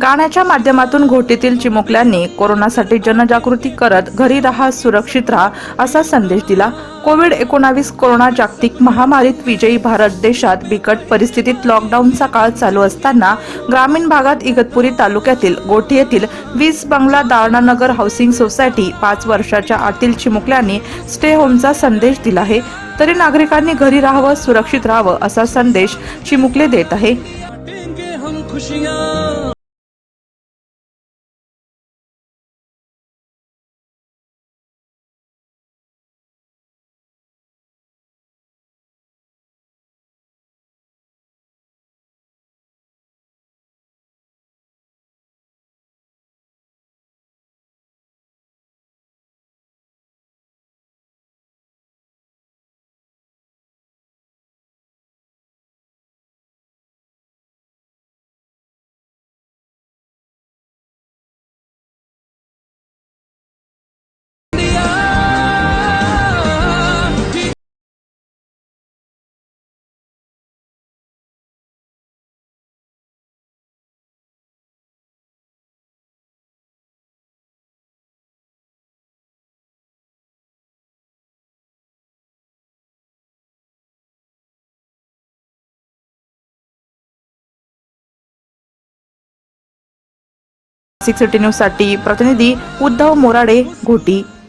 गाण्याच्या माध्यमातून घोटीतील चिमुकल्यांनी कोरोनासाठी जनजागृती करत घरी राहा सुरक्षित राहा असा संदेश दिला. कोविड एकोणावीस कोरोना जागतिक महामारीत विजयी भारत देशात बिकट परिस्थितीत लॉकडाऊनचा काळ चालू असताना ग्रामीण भागात इगतपुरी तालुक्यातील गोठी येथील वीस बंगला दारणानगर हाऊसिंग सोसायटी पाच वर्षाच्या आतील चिमुकल्यांनी स्टे होमचा संदेश दिला आहे. तरी नागरिकांनी घरी राहावं सुरक्षित राहावं असा संदेश चिमुकले देत आहे. सिक्स सिटी न्यूजसाठी प्रतिनिधी उद्धव मोराडे घोटी.